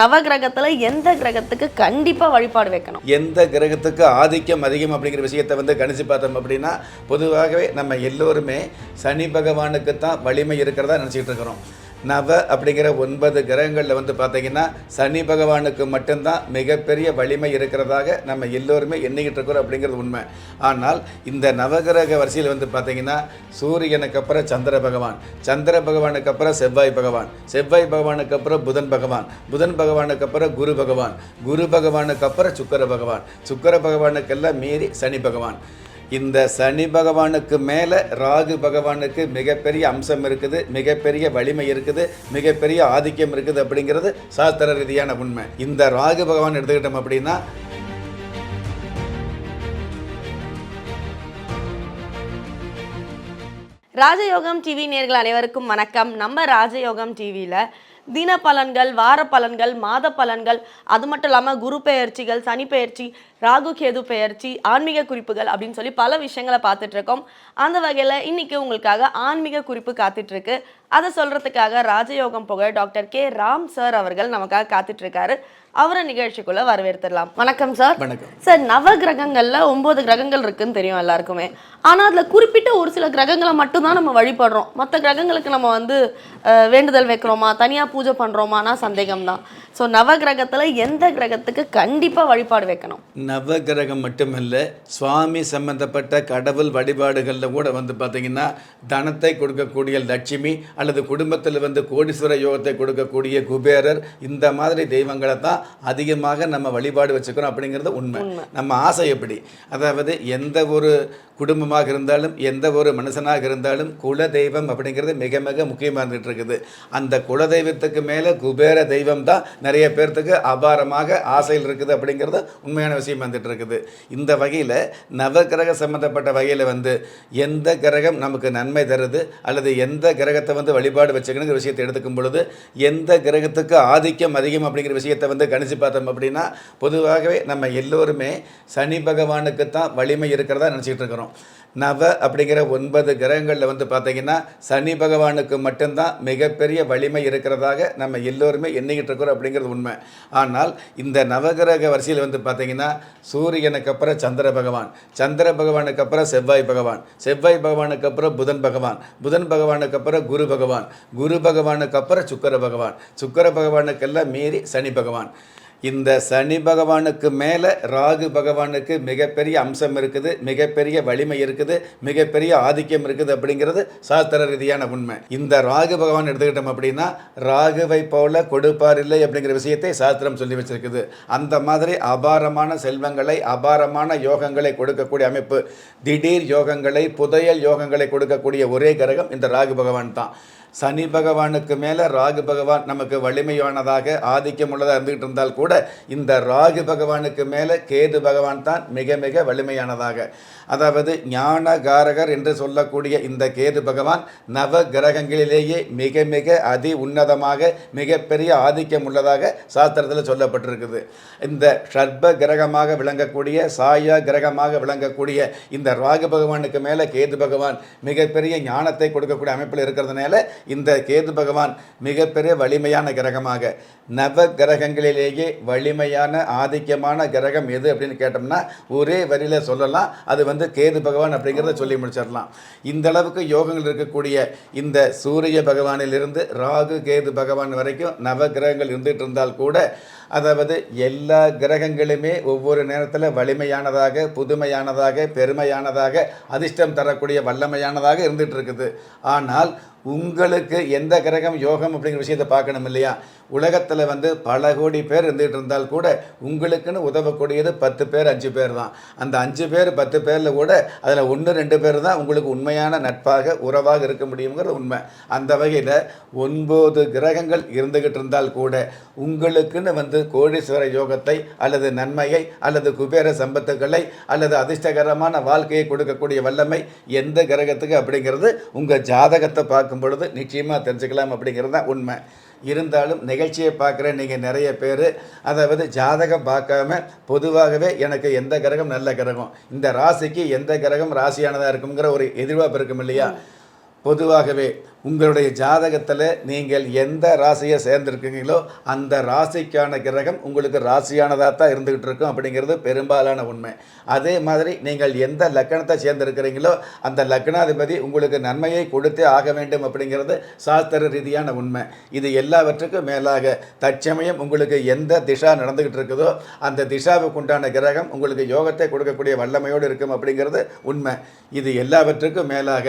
நவ கிரகத்துல எந்த கிரகத்துக்கு கண்டிப்பா வழிபாடு வைக்கணும். எந்த கிரகத்துக்கு ஆதிக்கம் அதிகம் அப்படிங்கிற விஷயத்தை வந்து கணிச்சு பார்த்தோம் அப்படின்னா பொதுவாகவே நம்ம எல்லோருமே சனி பகவானுக்கு தான் வலிமை இருக்கிறதா நினச்சிக்கிட்டு இருக்கிறோம். நவ அப்படிங்கிற ஒன்பது கிரகங்களில் வந்து பார்த்தீங்கன்னா சனி பகவானுக்கு மட்டும்தான் மிகப்பெரிய வலிமை இருக்கிறதாக நம்ம எல்லோருமே எண்ணிக்கிட்டு இருக்கிறோம் அப்படிங்கிறது உண்மை. ஆனால் இந்த நவகிரக வரிசையில் வந்து பார்த்தீங்கன்னா சூரியனுக்கு அப்புறம் சந்திர பகவான் சந்திர பகவானுக்கு அப்புறம் செவ்வாய் பகவான் செவ்வாய் பகவானுக்கு அப்புறம் புதன் பகவான் புதன் பகவானுக்கு அப்புறம் குரு பகவான் குரு பகவானுக்கு அப்புறம் சுக்கர பகவான் சுக்கர பகவானுக்கெல்லாம் மீறி சனி பகவான். இந்த சனி பகவானுக்கு மேலே ராகு பகவானுக்கு மிகப்பெரிய அம்சம் இருக்குது மிகப்பெரிய வலிமை இருக்குது மிகப்பெரிய ஆதிக்கம் இருக்குது அப்படிங்கிறது சாஸ்திர ரீதியான உண்மை. இந்த ராகு பகவான் எடுத்துக்கிட்டோம் அப்படின்னா ராஜயோகம் டிவி நேர்கள் அனைவருக்கும் வணக்கம். நம்ம ராஜயோகம் டிவியில் தின பலன்கள் வார பலன்கள் மாத பலன்கள் அது மட்டும் இல்லாமல் குரு பெயர்ச்சிகள் சனி பெயர்ச்சி ராகு கேது பெயர்ச்சி ஆன்மீக குறிப்புகள் அப்படின்னு சொல்லி பல விஷயங்களை பார்த்துட்டு இருக்கோம் அந்த வகையில் இன்னைக்கு உங்களுக்காக ஆன்மீக குறிப்பு காத்துட்டு இருக்கு அதை சொல்றதுக்காக ராஜயோகம் புகழ் டாக்டர் கே. ராம் சார் அவர்கள் நமக்காக காத்துட்டு இருக்காரு அவரை நிகழ்ச்சிக்குள்ள வரவேற்றுடலாம் வணக்கம் சார். வணக்கம். சார் நவ கிரகங்கள்ல ஒன்பது கிரகங்கள் இருக்குன்னு தெரியும் எல்லாருக்குமே. ஆனா அதுல குறிப்பிட்ட ஒரு சில கிரகங்களை மட்டும்தான் நம்ம வழிபடுறோம். மற்ற கிரகங்களுக்கு நம்ம வந்து வேண்டுதல் வைக்கிறோமா? தனியா பூஜை பண்றோமானா சந்தேகம் தான் ஸோ நவ கிரகத்துல எந்த கிரகத்துக்கு கண்டிப்பா வழிபாடு வைக்கணும்? நவகிரகம் மட்டுமல்ல சுவாமி சம்பந்தப்பட்ட கடவுள் வழிபாடுகளில் கூட வந்து பார்த்தீங்கன்னா தனத்தை கொடுக்கக்கூடிய லட்சுமி அல்லது குடும்பத்தில் வந்து கோடீஸ்வர யோகத்தை கொடுக்கக்கூடிய குபேரர் இந்த மாதிரி தெய்வங்களை தான் அதிகமாக நம்ம வழிபாடு வச்சுக்கிறோம் அப்படிங்கிறது உண்மை. நம்ம ஆசை எப்படி? அதாவது எந்த ஒரு குடும்பமாக இருந்தாலும் எந்த ஒரு மனுஷனாக இருந்தாலும் குல தெய்வம் அப்படிங்கிறது மிக மிக முக்கியமாக இருந்துட்டு இருக்குது அந்த குல தெய்வத்துக்கு மேலே குபேர தெய்வம் தான் நிறைய பேர்த்துக்கு அபாரமாக ஆசையில் இருக்குது அப்படிங்கிறது உண்மையான விஷயம் வந்துட்டு இருக்குது இந்த வகையில் நவகிரக சம்மந்தப்பட்ட வகையில் வந்து எந்த கிரகம் நமக்கு நன்மை தருது அல்லது எந்த கிரகத்தை வந்து வழிபாடு வச்சுக்கணுங்கிற விஷயத்தை எடுத்துக்கும் பொழுது எந்த கிரகத்துக்கு ஆதிக்கம் அதிகம் அப்படிங்கிற விஷயத்தை வந்து கணிச்சு பார்த்தோம் அப்படின்னா பொதுவாகவே நம்ம எல்லோருமே சனி பகவானுக்கு தான் வலிமை இருக்கிறதா நினச்சிக்கிட்டு இருக்கிறோம். நவ அப்படிங்கிற ஒன்பது கிரகங்களில் வந்து பார்த்தீங்கன்னா சனி பகவானுக்கு மட்டும்தான் மிகப்பெரிய வலிமை இருக்கிறதாக நம்ம எல்லோருமே எண்ணிக்கிட்டு இருக்கிறோம் அப்படிங்கிறது உண்மை. ஆனால் இந்த நவகிரக வரிசையில் வந்து பார்த்தீங்கன்னா சூரியனுக்கு அப்புறம் சந்திர பகவான் சந்திர பகவானுக்கு அப்புறம் செவ்வாய் பகவான் செவ்வாய் பகவானுக்கு அப்புறம் புதன் பகவான் புதன் பகவானுக்கு அப்புறம் குரு பகவான் குரு பகவானுக்கு அப்புறம் சுக்கர பகவான் சுக்கர பகவானுக்கெல்லாம் மீறி சனி பகவான். இந்த சனி பகவானுக்கு மேலே ராகு பகவானுக்கு மிகப்பெரிய அம்சம் இருக்குது மிகப்பெரிய வலிமை இருக்குது மிகப்பெரிய ஆதிக்கம் இருக்குது அப்படிங்கிறது சாஸ்திர ரீதியான உண்மை. இந்த ராகு பகவான் எடுத்துக்கிட்டோம் அப்படின்னா ராகுவை போல கொடுப்பார் இல்லை அப்படிங்கிற விஷயத்தை சாஸ்திரம் சொல்லி வச்சிருக்குது. அந்த மாதிரி அபாரமான செல்வங்களை அபாரமான யோகங்களை கொடுக்கக்கூடிய அமைப்பு திடீர் யோகங்களை புதையல் யோகங்களை கொடுக்கக்கூடிய ஒரே கிரகம் இந்த ராகு பகவான் தான். சனி பகவானுக்கு மேலே ராகு பகவான் நமக்கு வலிமையானதாக ஆதிக்கம் உள்ளதாக இருந்துகிட்டு இருந்தால் கூட இந்த ராகு பகவானுக்கு மேலே கேது பகவான் தான் மிக மிக வலிமையானதாக. அதாவது ஞானகாரகர் என்று சொல்லக்கூடிய இந்த கேது பகவான் நவ கிரகங்களிலேயே மிக மிக அதி உன்னதமாக மிகப்பெரிய ஆதிக்கம் உள்ளதாக சாஸ்திரத்தில் சொல்லப்பட்டிருக்குது. இந்த ஷர்ப கிரகமாக விளங்கக்கூடிய சாயா கிரகமாக விளங்கக்கூடிய இந்த ராகு பகவானுக்கு மேலே கேது பகவான் மிகப்பெரிய ஞானத்தை கொடுக்கக்கூடிய அமைப்பில் இருக்கிறதுனால இந்த கேது பகவான் மிகப்பெரிய வலிமையான கிரகமாக. நவ கிரகங்களிலேயே வலிமையான ஆதிக்கமான கிரகம் எது அப்படின்னு கேட்டோம்னா ஒரே வரியில் சொல்லலாம். அது வந்து கேது பகவான் அப்படிங்கிறத சொல்லி முடிச்சிடலாம். இந்த அளவுக்கு யோகங்கள் இருக்கக்கூடிய இந்த சூரிய பகவானிலிருந்து ராகு கேது பகவான் வரைக்கும் நவ கிரகங்கள் இருந்துகிட்டு இருந்தால் கூட அதாவது எல்லா கிரகங்களுமே ஒவ்வொரு நேரத்தில் வலிமையானதாக புதுமையானதாக பெருமையானதாக அதிர்ஷ்டம் தரக்கூடிய வல்லமையானதாக இருந்துகிட்டு இருக்குது ஆனால் உங்களுக்கு எந்த கிரகம் யோகம் அப்படிங்கிற விஷயத்தை பார்க்கணும் இல்லையா? உலகத்தில் வந்து பல கோடி பேர் இருந்துகிட்டு இருந்தால் கூட உங்களுக்குன்னு உதவக்கூடியது பத்து பேர் அஞ்சு பேர் தான். அந்த அஞ்சு பேர் பத்து பேரில் கூட அதில் ஒன்று ரெண்டு பேர் தான் உங்களுக்கு உண்மையான நட்பாக உறவாக இருக்க முடியுங்கிறது உண்மை. அந்த வகையில் ஒன்பது கிரகங்கள் இருந்துக்கிட்டு இருந்தால் கூட உங்களுக்குன்னு வந்து கோடீஸ்வர யோகத்தை அல்லது நன்மையை அல்லது குபேர சம்பத்துக்களை அல்லது அதிர்ஷ்டகரமான வாழ்க்கையை கொடுக்கக்கூடிய வல்லமை எந்த கிரகத்துக்கு அப்படிங்கிறது உங்கள் ஜாதகத்தை பார்க்கும் பொழுது நிச்சயமாக தெரிஞ்சுக்கலாம் அப்படிங்கிறது தான் உண்மை. இருந்தாலும் நிகழ்ச்சியை பார்க்குற நீங்கள் நிறைய பேர் அதாவது ஜாதகம் பார்க்காம பொதுவாகவே எனக்கு எந்த கிரகம் நல்ல கிரகம் இந்த ராசிக்கு எந்த கிரகம் ராசியானதாக இருக்குங்கிற ஒரு எதிர்பார்ப்பு இருக்கும் இல்லையா? பொதுவாகவே உங்களுடைய ஜாதகத்தில் நீங்கள் எந்த ராசியை சேர்ந்துருக்கீங்களோ அந்த ராசிக்கான கிரகம் உங்களுக்கு ராசியானதாக தான் இருந்துக்கிட்டு இருக்கும் அப்படிங்கிறது பெரும்பாலான உண்மை. அதே மாதிரி நீங்கள் எந்த லக்கணத்தை சேர்ந்திருக்கிறீங்களோ அந்த லக்னாதிபதி உங்களுக்கு நன்மையை கொடுத்தே ஆக வேண்டும் அப்படிங்கிறது சாஸ்திர ரீதியான உண்மை. இது எல்லாவற்றுக்கும் மேலாக தற்சமயம் உங்களுக்கு எந்த திசா நடந்துக்கிட்டு இருக்குதோ அந்த திசாவுக்கு உண்டான கிரகம் உங்களுக்கு யோகத்தை கொடுக்கக்கூடிய வல்லமையோடு இருக்கும் அப்படிங்கிறது உண்மை. இது எல்லாவற்றுக்கும் மேலாக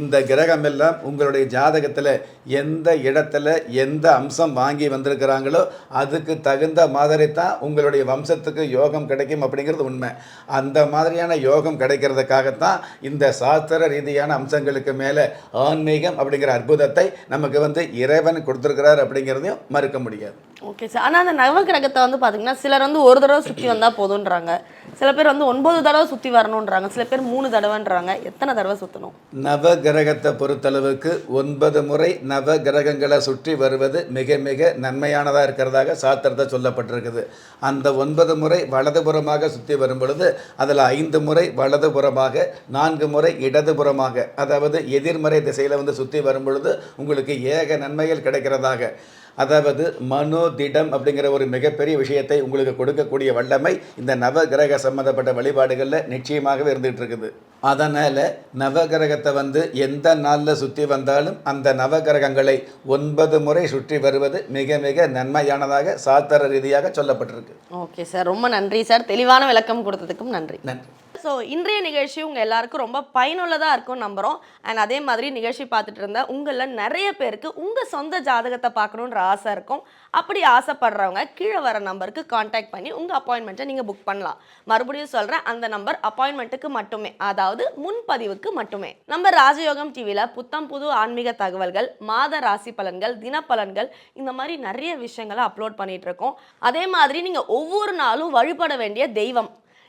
இந்த கிரகம் எல்லாம் உங்களுடைய ஜாதகத்தில் எந்த இடத்துல எந்த அம்சம் வாங்கி வந்திருக்கிறாங்களோ அதுக்கு தகுந்த மாதிரி தான் உங்களுடைய வம்சத்துக்கு யோகம் கிடைக்கும் அப்படிங்கிறது உண்மை. அந்த மாதிரியான யோகம் கிடைக்கிறதுக்காகத்தான் இந்த சாஸ்திர ரீதியான அம்சங்களுக்கு மேலே ஆன்மீகம் அப்படிங்கிற அற்புதத்தை நமக்கு வந்து இறைவன் கொடுத்துருக்கிறார் அப்படிங்கிறதையும் மறுக்க முடியாது. ஓகே சார் ஆனால் அந்த நவகிரகத்தை வந்து பார்த்தீங்கன்னா சிலர் வந்து ஒரு தடவை சுற்றி வந்தால் போதுன்றாங்க. சில பேர் வந்து ஒன்பது தடவை சுற்றி வரணுன்றாங்க. சில பேர் மூணு தடவைன்றாங்க. எத்தனை தடவை சுற்றணும் நவ கிரகத்தை பொறுத்தளவுக்கு ஒன்பது முறை நவ கிரகங்களை சுற்றி வருவது மிக மிக நன்மையானதாக இருக்கிறதாக சாத்திரத்தை சொல்லப்பட்டிருக்குது. அந்த ஒன்பது முறை வலதுபுறமாக சுற்றி வரும் பொழுது அதில் ஐந்து முறை வலதுபுறமாக நான்கு முறை இடதுபுறமாக அதாவது எதிர்மறை திசையில் வந்து சுற்றி வரும் பொழுது உங்களுக்கு ஏக நன்மைகள் கிடைக்கிறதாக. அதாவது மனோதிடம் அப்படிங்கிற ஒரு மிகப்பெரிய விஷயத்தை உங்களுக்கு கொடுக்கக்கூடிய வல்லமை இந்த நவகிரக சம்பந்தப்பட்ட வழிபாடுகளில் நிச்சயமாகவே இருந்துகிட்டு இருக்குது. அதனால் நவகிரகத்தை வந்து எந்த நாளில் சுற்றி வந்தாலும் அந்த நவகிரகங்களை ஒன்பது முறை சுற்றி வருவது மிக மிக நன்மையானதாக சாஸ்திர ரீதியாக சொல்லப்பட்டிருக்கு. Okay sir. ரொம்ப நன்றி சார். தெளிவான விளக்கம் கொடுத்ததுக்கும் நன்றி. நன்றி. ஸோ இன்றைய நிகழ்ச்சி உங்கள் எல்லாருக்கும் ரொம்ப பயனுள்ளதாக இருக்கும் நம்புகிறோம் அண்ட் அதே மாதிரி நிகழ்ச்சி பார்த்துட்டு இருந்த உங்களில் நிறைய பேருக்கு உங்கள் சொந்த ஜாதகத்தை பார்க்கணுன்ற ஆசை இருக்கும். அப்படி ஆசைப்படுறவங்க கீழே வர நம்பருக்கு காண்டாக்ட் பண்ணி உங்கள் அப்பாயின்மெண்ட்டை நீங்கள் புக் பண்ணலாம். மறுபடியும் சொல்கிறேன் அந்த நம்பர் அப்பாயின்மெண்ட்டுக்கு மட்டுமே அதாவது முன்பதிவுக்கு மட்டுமே. நம்ம ராஜயோகம் டிவியில் புத்தம் புது ஆன்மீக தகவல்கள் மாத ராசி பலன்கள் தினப்பலன்கள் இந்த மாதிரி நிறைய விஷயங்களை அப்லோட் பண்ணிகிட்ருக்கோம் அதே மாதிரி நீங்கள் ஒவ்வொரு நாளும் வழிபட வேண்டிய தெய்வம்